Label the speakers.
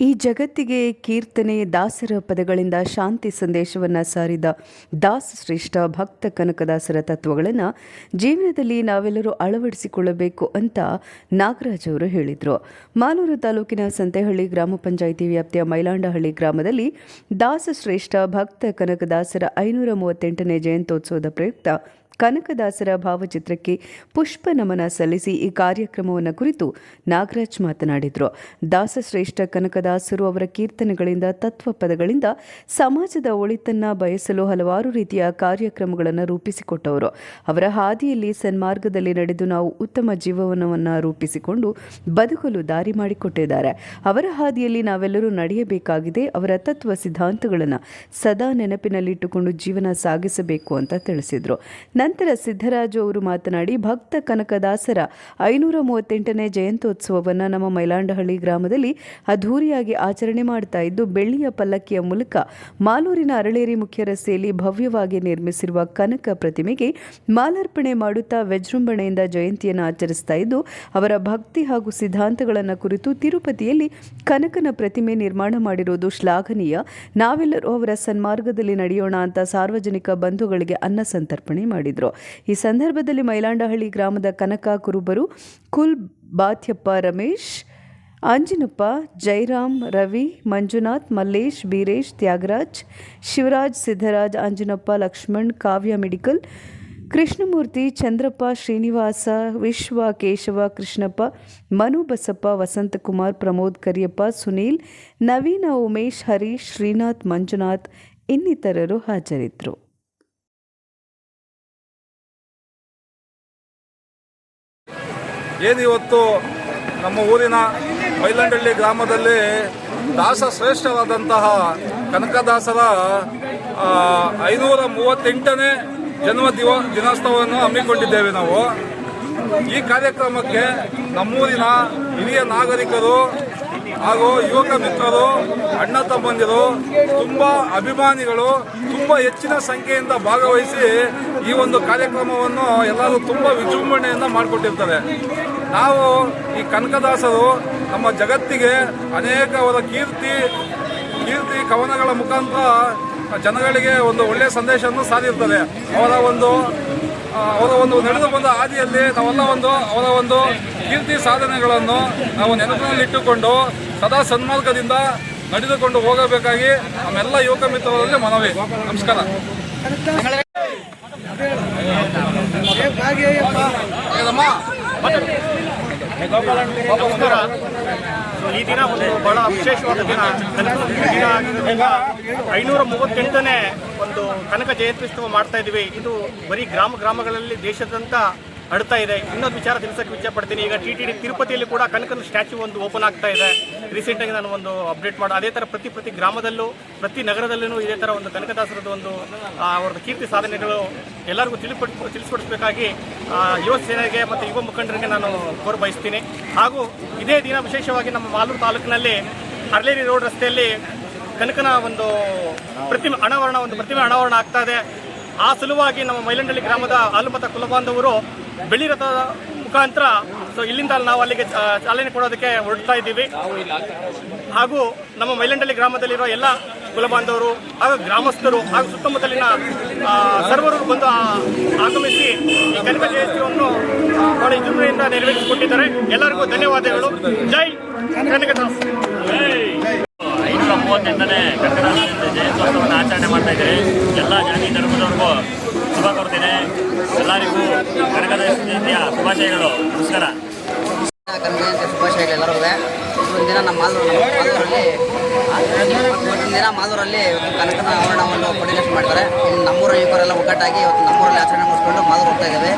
Speaker 1: ಈ ಜಗತ್ತಿಗೆ ಕೀರ್ತನೆ ದಾಸರ ಪದಗಳಿಂದ ಶಾಂತಿ ಸಂದೇಶವನ್ನು ಸಾರಿದ ದಾಸ ಶ್ರೇಷ್ಠ ಭಕ್ತ ಕನಕದಾಸರ ತತ್ವಗಳನ್ನು ಜೀವನದಲ್ಲಿ ನಾವೆಲ್ಲರೂ ಅಳವಡಿಸಿಕೊಳ್ಳಬೇಕು ಅಂತ ನಾಗರಾಜ್ ಅವರು ಹೇಳಿದರು. ಮಾಲೂರು ತಾಲೂಕಿನ ಸಂತೆಹಳ್ಳಿ ಗ್ರಾಮ ಪಂಚಾಯಿತಿ ವ್ಯಾಪ್ತಿಯ ಮೈಲಾಂಡಹಳ್ಳಿ ಗ್ರಾಮದಲ್ಲಿ ದಾಸ ಶ್ರೇಷ್ಠ ಭಕ್ತ ಕನಕದಾಸರ ಐನೂರ ಮೂವತ್ತೆಂಟನೇ ಜಯಂತ್ಯೋತ್ಸವದ ಪ್ರಯುಕ್ತ ಕನಕದಾಸರ ಭಾವಚಿತ್ರಕ್ಕೆ ಪುಷ್ಪ ನಮನ ಸಲ್ಲಿಸಿ ಈ ಕಾರ್ಯಕ್ರಮವನ್ನು ಕುರಿತು ನಾಗರಾಜ್ ಮಾತನಾಡಿದರು. ದಾಸಶ್ರೇಷ್ಠ ಕನಕದಾಸರು ಅವರ ಕೀರ್ತನೆಗಳಿಂದ, ತತ್ವ ಪದಗಳಿಂದ ಸಮಾಜದ ಒಳಿತನ್ನ ಬಯಸಲು ಹಲವಾರು ರೀತಿಯ ಕಾರ್ಯಕ್ರಮಗಳನ್ನು ರೂಪಿಸಿಕೊಟ್ಟವರು. ಅವರ ಹಾದಿಯಲ್ಲಿ ಸನ್ಮಾರ್ಗದಲ್ಲಿ ನಡೆದು ನಾವು ಉತ್ತಮ ಜೀವನವನ್ನು ರೂಪಿಸಿಕೊಂಡು ಬದುಕಲು ದಾರಿ ಮಾಡಿಕೊಟ್ಟಿದ್ದಾರೆ. ಅವರ ಹಾದಿಯಲ್ಲಿ ನಾವೆಲ್ಲರೂ ನಡೆಯಬೇಕಾಗಿದೆ, ಅವರ ತತ್ವ ಸಿದ್ಧಾಂತಗಳನ್ನು ಸದಾ ನೆನಪಿನಲ್ಲಿಟ್ಟುಕೊಂಡು ಜೀವನ ಸಾಗಿಸಬೇಕು ಅಂತ ತಿಳಿಸಿದರು. ನಂತರ ಸಿದ್ದರಾಜು ಅವರು ಮಾತನಾಡಿ, ಭಕ್ತ ಕನಕದಾಸರ ಐನೂರ ಮೂವತ್ತೆಂಟನೇ ಜಯಂತ್ಯೋತ್ಸವವನ್ನು ನಮ್ಮ ಮೈಲಾಂಡಹಳ್ಳಿ ಗ್ರಾಮದಲ್ಲಿ ಅದ್ಧೂರಿಯಾಗಿ ಆಚರಣೆ ಮಾಡ್ತಾ ಇದ್ದು, ಬೆಳ್ಳಿಯ ಪಲ್ಲಕ್ಕಿಯ ಮೂಲಕ ಮಾಲೂರಿನ ಅರಳೇರಿ ಮುಖ್ಯ ರಸ್ತೆಯಲ್ಲಿ ಭವ್ಯವಾಗಿ ನಿರ್ಮಿಸಿರುವ ಕನಕ ಪ್ರತಿಮೆಗೆ ಮಾಲಾರ್ಪಣೆ ಮಾಡುತ್ತಾ ವಿಜೃಂಭಣೆಯಿಂದ ಜಯಂತಿಯನ್ನು ಆಚರಿಸ್ತಾ ಇದ್ದು, ಅವರ ಭಕ್ತಿ ಹಾಗೂ ಸಿದ್ಧಾಂತಗಳನ್ನು ಕುರಿತು ತಿರುಪತಿಯಲ್ಲಿ ಕನಕನ ಪ್ರತಿಮೆ ನಿರ್ಮಾಣ ಮಾಡಿರುವುದು ಶ್ಲಾಘನೀಯ. ನಾವೆಲ್ಲರೂ ಅವರ ಸನ್ಮಾರ್ಗದಲ್ಲಿ ನಡೆಯೋಣ ಅಂತ ಸಾರ್ವಜನಿಕ ಬಂಧುಗಳಿಗೆ ಅನ್ನ ಸಂತರ್ಪಣೆ ಮಾಡಿದರು. ಈ ಸಂದರ್ಭದಲ್ಲಿ ಮೈಲಾಂಡಹಳ್ಳಿ ಗ್ರಾಮದ ಕನಕ ಕುರುಬರು ಕುಲ್ ಬಾತ್ಯಪ್ಪ ರಮೇಶ್, ಅಂಜಿನಪ್ಪ, ಜೈರಾಮ್, ರವಿ, ಮಂಜುನಾಥ್, ಮಲ್ಲೇಶ್, ಬೀರೇಶ್, ತ್ಯಾಗರಾಜ್, ಶಿವರಾಜ್ ಸಿದ್ದರಾಜ್ ಅಂಜಿನಪ್ಪ, ಲಕ್ಷ್ಮಣ್, ಕಾವ್ಯ ಮೆಡಿಕಲ್, ಕೃಷ್ಣಮೂರ್ತಿ, ಚಂದ್ರಪ್ಪ, ಶ್ರೀನಿವಾಸ, ವಿಶ್ವ, ಕೇಶವ, ಕೃಷ್ಣಪ್ಪ, ಮನು ಬಸಪ್ಪ, ವಸಂತಕುಮಾರ್, ಪ್ರಮೋದ್ ಕರಿಯಪ್ಪ, ಸುನೀಲ್, ನವೀನ ಉಮೇಶ್, ಹರೀಶ್, ಶ್ರೀನಾಥ್, ಮಂಜುನಾಥ್ ಇನ್ನಿತರರು ಹಾಜರಿದ್ದರು.
Speaker 2: ಏನು ಇವತ್ತು ನಮ್ಮ ಊರಿನ ಮೈಲಂಡಳ್ಳಿ ಗ್ರಾಮದಲ್ಲಿ ದಾಸ ಶ್ರೇಷ್ಠವಾದಂತಹ ಕನಕದಾಸರ ಐನೂರ ಮೂವತ್ತೆಂಟನೇ ಜನ್ಮ ದಿವ, ದಿನೋತ್ಸವವನ್ನು ಹಮ್ಮಿಕೊಂಡಿದ್ದೇವೆ ನಾವು. ಈ ಕಾರ್ಯಕ್ರಮಕ್ಕೆ ನಮ್ಮೂರಿನ ಹಿರಿಯ ನಾಗರಿಕರು ಹಾಗೂ ಯುವಕ ಮಿತ್ರರು, ಅಣ್ಣ ತಮ್ಮಂದಿರು, ತುಂಬ ಅಭಿಮಾನಿಗಳು, ತುಂಬ ಹೆಚ್ಚಿನ ಸಂಖ್ಯೆಯಿಂದ ಭಾಗವಹಿಸಿ ಈ ಒಂದು ಕಾರ್ಯಕ್ರಮವನ್ನು ಎಲ್ಲರೂ ತುಂಬ ವಿಜೃಂಭಣೆಯಿಂದ ಮಾಡಿಕೊಟ್ಟಿರ್ತಾರೆ. ನಾವು ಈ ಕನಕದಾಸರು ನಮ್ಮ ಜಗತ್ತಿಗೆ ಅನೇಕ ಅವರ ಕೀರ್ತಿ ಕೀರ್ತಿ ಕವನಗಳ ಮುಖಾಂತರ ಜನಗಳಿಗೆ ಒಂದು ಒಳ್ಳೆಯ ಸಂದೇಶವನ್ನು ಸಾರಿರ್ತದೆ ಅವರ ಒಂದು ಅವರ ಒಂದು ನಡೆದು ಬಂದ ಹಾದಿಯಲ್ಲಿ ನಾವೆಲ್ಲ ಒಂದು, ಅವರ ಒಂದು ಕೀರ್ತಿ ಸಾಧನೆಗಳನ್ನು ನಾವು ನೆನಪಿನಲ್ಲಿಟ್ಟುಕೊಂಡು ಸದಾ ಸನ್ಮಾರ್ಗದಿಂದ ನಡೆದುಕೊಂಡು ಹೋಗಬೇಕಾಗಿ ನಮ್ಮೆಲ್ಲ ಯುವಕ ಮಿತ್ರರಲ್ಲಿ ಮನವಿ ನಮಸ್ಕಾರ?
Speaker 3: ನಮಸ್ಕಾರ ಈ ದಿನ ಒಂದು ಬಹಳ ವಿಶೇಷವಾದ ದಿನ ದಿನ ಐನೂರ ಮೂವತ್ತೆಂಟನೇ ಒಂದು ಕನಕ ಜಯಂತ್ಯುತ್ಸವ ಮಾಡ್ತಾ ಇದ್ದೀವಿ ಇದು ಬರೀ ಗ್ರಾಮ ಗ್ರಾಮಗಳಲ್ಲಿ ದೇಶದಂತ ಹರಡ್ತಾ ಇದೆ. ಇನ್ನೊಂದು ವಿಚಾರ ತಿಳಿಸಕ್ಕೆ ವಿಚಾರ ಪಡ್ತೀನಿ ಈಗ ಟಿ ಟಿ ಡಿ ತಿರುಪತಿಯಲ್ಲಿ ಕೂಡ ಕನಕನ ಸ್ಟ್ಯಾಚ್ಯೂ ಒಂದು ಓಪನ್ ಆಗ್ತಾ ಇದೆ. ರೀಸೆಂಟಾಗಿ ನಾನು ಒಂದು ಅಪ್ಡೇಟ್ ಮಾಡೋ ಅದೇ ಥರ ಪ್ರತಿ ಪ್ರತಿ ಗ್ರಾಮದಲ್ಲೂ, ಪ್ರತಿ ನಗರದಲ್ಲೂ ಇದೇ ಥರ ಒಂದು ಕನಕದಾಸರದ ಒಂದು ಅವರದ ಕೀರ್ತಿ ಸಾಧನೆಗಳು ಎಲ್ಲರಿಗೂ ತಿಳಿಪಡ್ ತಿಳಿಸ್ಪಡಿಸಬೇಕಾಗಿ ಯುವ ಸೇನೆಗೆ ಮತ್ತು ಯುವ ಮುಖಂಡರಿಗೆ ನಾನು ಕೋರ್ ಬಯಸ್ತೀನಿ. ಹಾಗೂ ಇದೇ ದಿನ ವಿಶೇಷವಾಗಿ ನಮ್ಮ ಮಾಲೂರು ತಾಲೂಕಿನಲ್ಲಿ ಅರ್ಲೇರಿ ರೋಡ್ ರಸ್ತೆಯಲ್ಲಿ ಕನಕನ ಒಂದು ಪ್ರತಿಮೆ ಅನಾವರಣ ಒಂದು ಪ್ರತಿಮೆ ಅನಾವರಣ ಆಗ್ತಾ ಇದೆ. ಆ ಸಲುವಾಗಿ ನಮ್ಮ ಮೈಲಂಡಳ್ಳಿ ಗ್ರಾಮದ ಆಲುಮತ ಕುಲಬಾಂಧವರು ಬೆಳಿ ರಥದ ಮುಖಾಂತರ ಸೊ ಇಲ್ಲಿಂದ ನಾವು ಅಲ್ಲಿಗೆ ಚಾಲನೆ ಕೊಡೋದಕ್ಕೆ ಹೊರಡ್ತಾ ಇದ್ದೀವಿ. ಹಾಗೂ ನಮ್ಮ ಮೈಲಂಡಳ್ಳಿ ಗ್ರಾಮದಲ್ಲಿರೋ ಎಲ್ಲ ಕುಲಬಾಂಧವರು ಹಾಗೂ ಗ್ರಾಮಸ್ಥರು ಹಾಗೂ ಸುತ್ತಮುತ್ತಲಿನ ಸರ್ವರು ಬಂದು ಆಗಮಿಸಿ ಈ ಕನಕ ಜಯಂತಿಯನ್ನು ಬಹಳ ವಿಜೃಂಭಣೆಯಿಂದ ನೆರವೇರಿಸಿಕೊಟ್ಟಿದ್ದಾರೆ. ಎಲ್ಲರಿಗೂ ಧನ್ಯವಾದಗಳು. ಜೈ
Speaker 4: ಐನೂರ ಮೂವತ್ತೆಂಟನೇ ಕನಕದಾಸ ಜಯಂತ್ಯೋತ್ಸವವನ್ನು ಆಚರಣೆ ಮಾಡ್ತಾ ಇದ್ದೀವಿ ಎಲ್ಲ ಜಾತಿ ಧರ್ಮದವ್ರಿಗೂ ಶುಭ ಕೊಡ್ತೇನೆ ಎಲ್ಲರಿಗೂ ಕನಕದ ಜಯಂತಿಯ ಶುಭಾಶಯಗಳು. ನಮಸ್ಕಾರ.
Speaker 5: ಕನ್ನಡ ಶುಭಾಶಯಗಳು ಎಲ್ಲರಿಗೂ. ನಮ್ಮ ಮಾಲೂರು ಮಾಲೂರಲ್ಲಿ ದಿನ ಮಾಲೂರಲ್ಲಿ ಕನಕನ ಆವರಣವನ್ನು ಕೊಡಿನೇಷನ್ ಮಾಡ್ತಾರೆ ನಮ್ಮೂರ ಯುವಕರೆಲ್ಲ ಒಗ್ಗಟ್ಟಾಗಿ ಇವತ್ತು ನಮ್ಮೂರಲ್ಲಿ ಆಚರಣೆ ಮಾಡಿಸ್ಕೊಂಡು ಮಾಲೂರು ಹೋಗ್ತಾ ಇದ್ದೇವೆ.